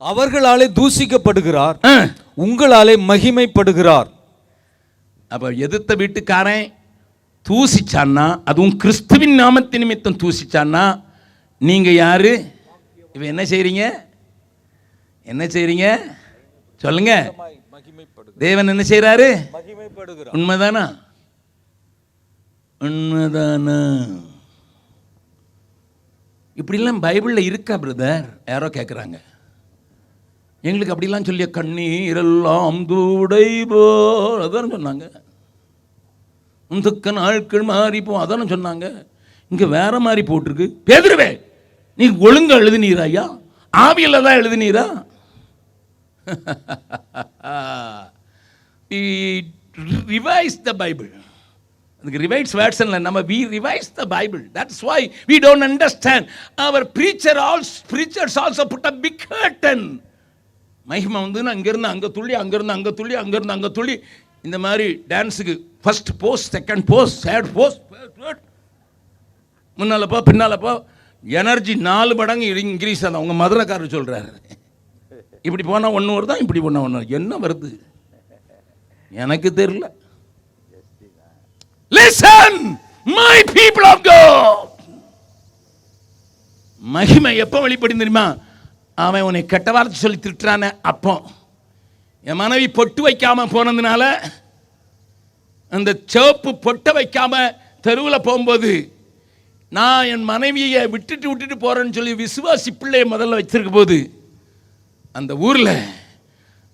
அவர்களாலே தூசிக்கப்படுகிறார். ஆ. உங்களாலே மகிமைப்படுகிறார். அப்ப எதிர்த்த வீட்டுக்காரன் தூசிச்சான்னா அதுவும் கிறிஸ்துவின் நாமத்து நிமித்தம் தூசிச்சான்னா நீங்க யாரு? இவ என்ன செய்றீங்க? என்ன செய்றீங்க? சொல்லுங்க. தேவன் என்ன செய்றாரு? மகிமைப்படுகிறார். உண்மைதானா? உண்மைதானா? இப்படிலாம் பைபிளில் இருக்கா பிரதர்? யாரோ கேட்குறாங்க எங்களுக்கு அப்படிலாம் சொல்லிய கண்ணீர் எல்லாம் தூடைபோ அதான சொன்னாங்க. முந்துக்க நாட்கள் மாறி போ. அதான சொன்னாங்க. இங்கே வேற மாதிரி போட்டிருக்கு. பேதுருவே நீ ஒழுங்க எழுதினீரா ஐயா ஆவியில் தான் எழுதுனீரா? ரிவைஸ் த பைபிள் அதுக்கு ரிவைஸ் வேர்ட்ஸன்ல நம்ம we revise the Bible that's why we don't understand our preacher all's preachers also put a big curtain மகிமை வந்து அங்கேருந்து அங்கே துள்ளி அங்கேருந்து அங்கே துள்ளி அங்கேருந்து அங்கே துள்ளி. இந்த மாதிரி டான்ஸுக்கு first post second post third post முன்னாலப்போ பின்னாலப்போ எனர்ஜி நாலு மடங்கு இன்க்ரீஸ் ஆகும் அவங்க மதுரைக்காரர் சொல்கிறாரு இப்படி போனால் ஒன்று வருதா? இப்படி போனால் ஒன்று என்ன வருது? எனக்கு தெரியல. Listen my people of God மகிமை எப்போ வெளிப்படும் தெரியுமா? அவன் உன்னை கெட்ட வார்த்தை சொல்லி திட்டுறான அப்போ. என் மனைவி பொட்டு வைக்காம போனதுனால அந்த சிவப்பு பொட்டை வைக்காம தெருவில் போகும்போது நான் என் மனைவியை விட்டுட்டு விட்டுட்டு போறேன்னு சொல்லி விசுவாசி பிள்ளையை முதல்ல வச்சிருக்க போது அந்த ஊரில்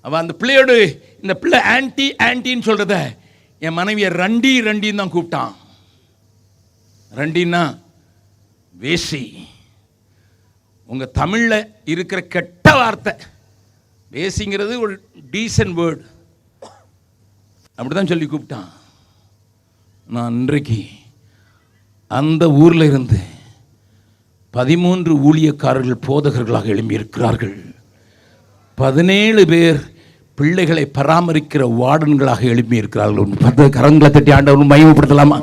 அவன் அந்த பிள்ளையோடு இந்த பிள்ளை ஆன்டி ஆன்டின்னு சொல்கிறத என் மனைவியை ரண்டி ரண்டின்னு தான் கூப்பிட்டான். ரண்டின்னா வேசி. உங்கள் தமிழில் இருக்கிற கெட்ட வார்த்தை. பேசிங்கிறது ஒரு டீசன்ட் வேர்டு அப்படி தான் சொல்லி கூப்பிட்டான். நான் இன்றைக்கு அந்த ஊரில் இருந்து பதிமூன்று ஊழியக்காரர்கள் போதகர்களாக எழும்பியிருக்கிறார்கள். பதினேழு பேர் பிள்ளைகளை பராமரிக்கிற வார்டன்களாக எழுப்பி இருக்கிறார்கள் பத்து கரங்களை தட்டி ஆண்டவர்கள் மயமப்படுத்தலாமா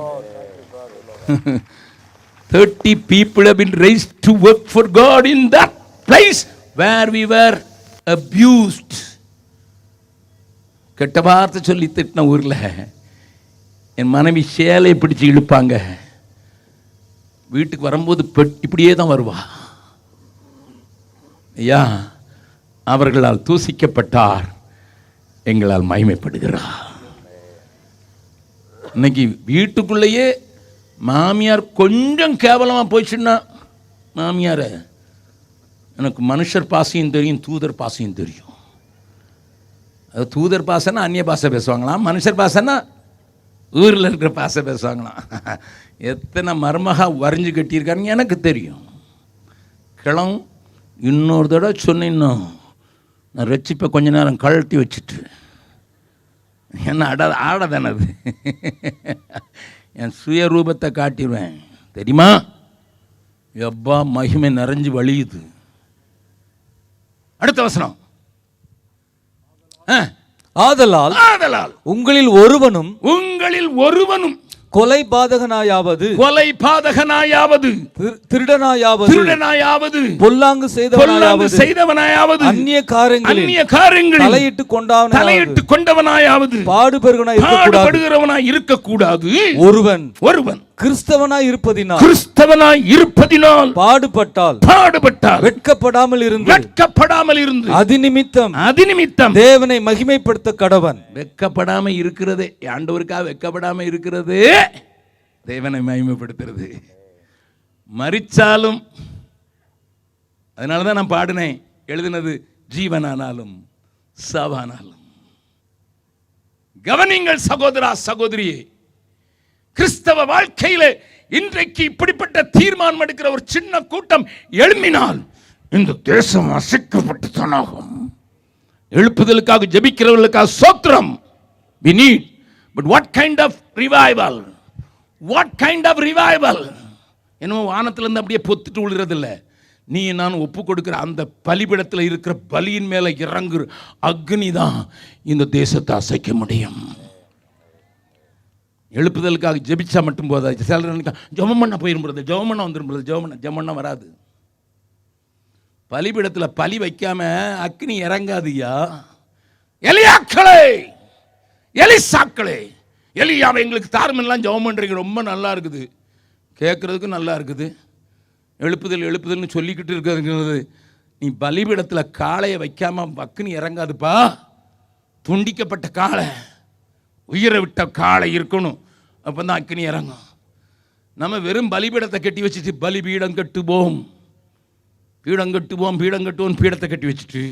thirty people have been rise to work for God in that place where we were abused கெட்ட வார்த்தை சொல்லி திட்டின ஊரில் என் மனைவி சேலையை பிடிச்சு இழுப்பாங்க. வீட்டுக்கு வரும்போது பெட் இப்படியே தான் வருவா. ஐயா அவர்களால் தூசிக்கப்பட்டார். எங்களால் மகிமைப்படுகிறார். இன்னைக்கு வீட்டுக்குள்ளேயே மாமியார் கொஞ்சம் கேவலமாக போயிடுச்சுன்னா மாமியார் எனக்கு மனுஷர் பாசையும் தெரியும் தூதர் பாசையும் தெரியும். அது தூதர் பாசைன்னா அந்நிய பாஷை பேசுவாங்களாம் மனுஷர் பாசைன்னா ஊரில் இருக்கிற பாசை பேசுவாங்களாம். எத்தனை மர்மகா வரைஞ்சு கட்டியிருக்காருன்னு எனக்கு தெரியும். கிளம் இன்னொரு தடவை சொன்னீங்கன்னா நான் ரட்சிப்பை கொஞ்ச நேரம் கழட்டி வச்சுட்டு என்ன அட ஆட தானே அது? என் சுயரூபத்தை காட்டிடுவேன். தெரியுமா? எப்பா மகிமை நிறைஞ்சு வழியுது. அடுத்த வசனம். ஆதலால் ஆதலால் உங்களில் ஒருவனும் உங்களில் ஒருவனும் கொலை பாதகனாயாவது கொலை பாதகனாயாவது திரு- திருடனாயாவது திருடனாயாவது பொல்லாங்கு பொல்லாங்கு செய்தவனாயாவது செய்தவனாயாவது அந்நிய காரியங்களில் அந்நிய காரியங்களில் தலையிட்டு கொண்டாவனாயாவது தலையிட்டு கொண்டவனாயாவது பாடுபடுகிறவனாய் இருக்கக்கூடாது ஒருவன். ஒருவன். கிறிஸ்தவனாய் இருப்பதினால் கிறிஸ்தவனாய் இருப்பதினால் பாடுபட்டால் பாடுபட்டார் வெட்கப்படாமல் இருந்து வெட்கப்படாமல் இருந்து அதிநிமித்தம் அதிநிமித்தம் தேவனை மகிமைப்படுத்த கடவன். வெட்கப்படாம இருக்கிறதே. ஆண்டவருக்காக வெட்கப்படாம இருக்கிறது? தேவனை மகிமைப்படுத்துறது. மரிச்சாலும் அதனால தான் நான் பாடினேன் எழுதினது ஜீவனானாலும் சாவானாலும். கவனிங்கள் சகோதரா சகோதரியே கிறிஸ்தவ வாழ்க்கையில இன்றைக்கு இப்படிப்பட்ட தீர்மானம் எடுக்கிற ஒரு சின்ன கூட்டம் எழும்பினால் இந்த தேசம் அசைக்கப்பட்டு தானாகும் எழுப்புதலுக்காக ஜெபிக்கிறவர்களுக்காக சோத்திரம். We need but what kind of revival what kind of revival என்னமோ வானத்திலேருந்து அப்படியே பொத்துட்டு விழுறதில்ல நீ நான் ஒப்பு கொடுக்குற அந்த பலிபிடத்தில் இருக்கிற பலியின் மேலே இறங்குற அக்னி தான் இந்த தேசத்தை அசைக்க முடியும். எழுப்புதலுக்காக ஜெபிச்சா மட்டும் போதாது. சிலர் நினைக்க ஜெபம் பண்ண போயிடும் brother, ஜெபம் பண்ண வந்துடும் brother, ஜெபம் பண்ண ஜெபம் பண்ண வராது. பலிபீடத்தில் பலி வைக்காம அக்னி இறங்காதுயா? எலியாக்களே எலிசாக்களே எலியாவை எங்களுக்கு தாருமெல்லாம் ஜெபம் பண்ணுறீங்க ரொம்ப நல்லா இருக்குது. கேட்குறதுக்கும் நல்லா இருக்குது. எழுப்புதல் எழுப்புதல்னு சொல்லிக்கிட்டு இருக்கிறது. நீ பலிபீடத்தில் காளையை வைக்காமல் அக்னி இறங்காதுப்பா. துண்டிக்கப்பட்ட காளை. உயிரை விட்ட காலை இருக்கணும். அப்போ தான் அக்னி இறங்கும். நம்ம வெறும் பலிபீடத்தை கட்டி வச்சுட்டு பலிபீடம் கட்டுவோம். பீடம் கட்டுவோம் பீடம் கட்டுவோம் பீடத்தை கட்டி வச்சுட்டு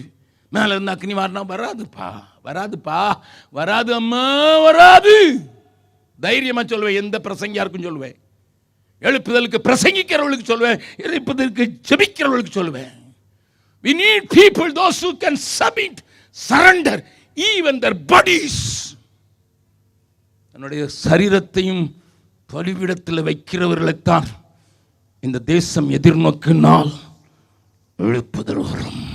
மேலே இருந்து அக்னி வாரினா வராதுப்பா வராதுப்பா வராது அம்மா வராது. தைரியமாக சொல்லுவேன் எந்த பிரசங்கியாருக்கும் சொல்லுவேன் எழுப்புதலுக்கு பிரசங்கிக்கிறவர்களுக்கு சொல்லுவேன் எழுப்புதலுக்கு ஜெபிக்கிறவளுக்கு சொல்லுவேன் we need people those who can submit surrender even their bodies. தன்னுடைய சரீரத்தையும் பலிவிடத்தில் வைக்கிறவர்களைத்தான் இந்த தேசம் எதிர்நோக்கினால் எழுப்புதல் வரும்.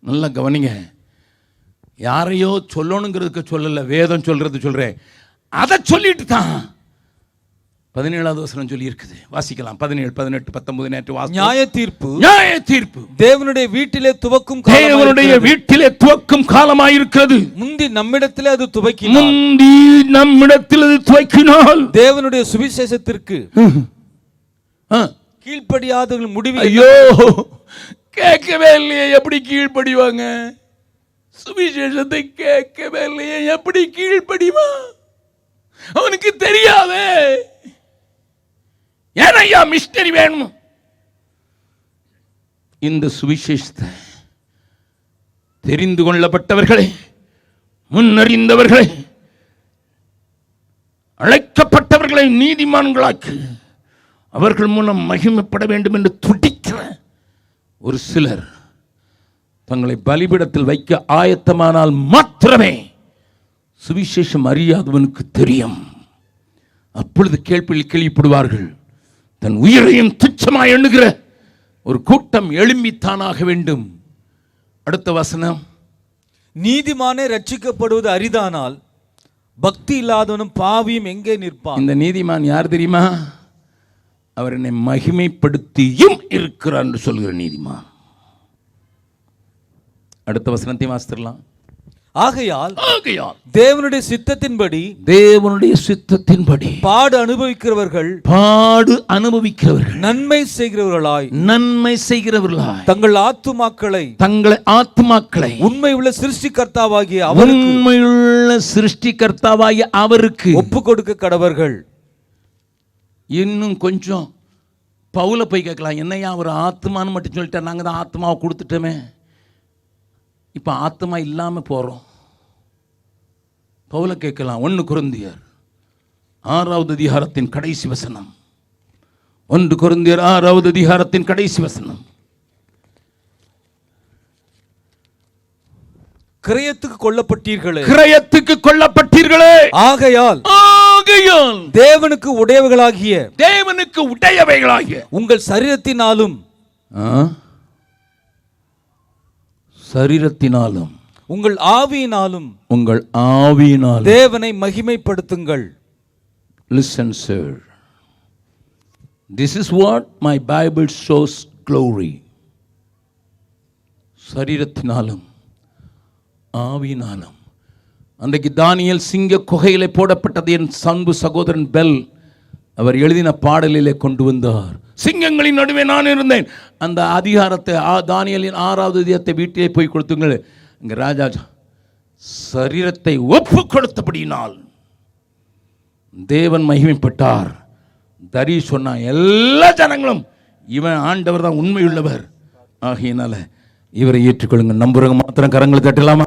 நல்லா கவனிங்க. யாரையோ சொல்லணுங்கிறதுக்கு சொல்லலை வேதம் சொல்கிறது சொல்கிறேன் அதை சொல்லிட்டு தான் பதினேழாவது வசனம் சொல்லி இருக்குது வாசிக்கலாம். பதினேழு பதினெட்டு பத்தொன்பது நேற்று வாசி நியாய தீர்ப்பு நியாய தீர்ப்பு தேவனுடைய வீட்டிலே துவக்கும் தேவனுடைய. வீட்டிலே துவக்கும் காலமாயிருக்கிறது. முந்தி நம்மிடத்திலே அது துவக்கினார். முந்தி நம்மிடத்தில் அது துவக்கினால். தேவனுடைய சுவிசேஷத்திற்கு கீழ்ப்படியாதவர்கள் முடிவில் ஐயோ கேட்கவே இல்லையே எப்படி கீழ்ப்படிவாங்க? சுவிசேஷத்தை கேட்கவே இல்லையே எப்படி கீழ்ப்படிவா அவனுக்கு தெரியாதே. ஏன் ஐயா மிஸ்டரி வேணும்? இந்த சுவிசேஷத்தை தெரிந்து கொள்ளப்பட்டவர்களே முன்னறிந்தவர்களே அழைக்கப்பட்டவர்களை நீதிமான்களாக்கு அவர்கள் மூலம் மகிமைப்பட வேண்டும் என்று துடிக்கிற ஒரு சிலர் தங்களை பலிபிடத்தில் வைக்க ஆயத்தமானால் மாத்திரமே சுவிசேஷம் அறியாதவனுக்கு தெரியும். அப்பொழுது கேள்வியில் கேள்விப்படுவார்கள் தன் உயிரையும் துச்சமாய் எண்ணுகிற ஒரு கூட்டம் எழும்பித்தானாக வேண்டும். அடுத்த வசனம். நீதிமானே ரட்சிக்கப்படுவது அரிதானால் பக்தி இல்லாதவனும் பாவியும் எங்கே நிற்பான்? இந்த நீதிமான் யார் தெரியுமா? அவர் என்னை மகிமைப்படுத்தியும் இருக்கிறார் என்று சொல்கிற நீதிமான். அடுத்த வசனத்தை வாசித்திரலாம் ஆகையால் ஆகையால் தேவனுடைய சித்தத்தின்படி தேவனுடைய சித்தத்தின்படி பாடு அனுபவிக்கிறவர்கள் பாடு அனுபவிக்கிறவர்கள் நன்மை செய்கிறவர்களாய் நன்மை செய்கிறவர்களாய் தங்கள் ஆத்துமாக்களை தங்களை ஆத்மாக்களை உண்மை உள்ள சிருஷ்டிகர்த்தாவாகிய அவருக்கு உண்மையுள்ள சிருஷ்டிகர்த்தாவாகிய அவருக்கு ஒப்பு கொடுக்க கடவர்கள். இன்னும் கொஞ்சம் பவுல போய் கேட்கலாம். என்னையா ஒரு ஆத்மான்னு மட்டும் சொல்லிட்டா நாங்கள் தான் ஆத்மாவை கொடுத்துட்டோமே. இப்போ ஆத்மா இல்லாமல் போகிறோம் பவுல கேட்கலாம். ஒன்று குருந்தியர் ஆறாவது அதிகாரத்தின் கடைசி வசனம். ஒன்று குருந்தியர் ஆறாவது அதிகாரத்தின் கடைசி வசனம். கிரயத்துக்கு கொல்லப்பட்டீர்களே. கிரயத்துக்கு கொல்லப்பட்டீர்களே. ஆகையால் ஆகையால் தேவனுக்கு உடையவர்களாகிய தேவனுக்கு உடையவைகளாகிய உங்கள் சரீரத்தினாலும் சரீரத்தினாலும் உங்கள் ஆவியினாலும் உங்கள் ஆவியினாலும் தேவனை மகிமைப்படுத்துங்கள் Listen, sir. This is what my Bible shows glory. சரீரத்தினாலும் ஆவியினாலும் அன்றைக்கு தானியல் சிங்க குகையிலே போடப்பட்டது என் சன்பு சகோதரன் பெல் அவர் எழுதின பாடலிலே கொண்டு வந்தார். சிங்கங்களின் நடுவே நான் இருந்தேன். அந்த அதிகாரத்தை ஆ தானியலின் ஆறாவது அதிகாரத்தை வீட்டிலே போய் கொடுத்துங்கள். இங்கே ராஜா சரீரத்தை ஒப்பு கொடுத்தபடியினால் தேவன் மகிமைப்பட்டார். தரி சொன்னான் எல்லா ஜனங்களும் இவன் ஆண்டவர் தான் உண்மையுள்ளவர். ஆகையினால இவரை ஏற்றுக்கொள்ளுங்க நம்புறவங்க மாத்திரம் கரங்களை தட்டலாமா?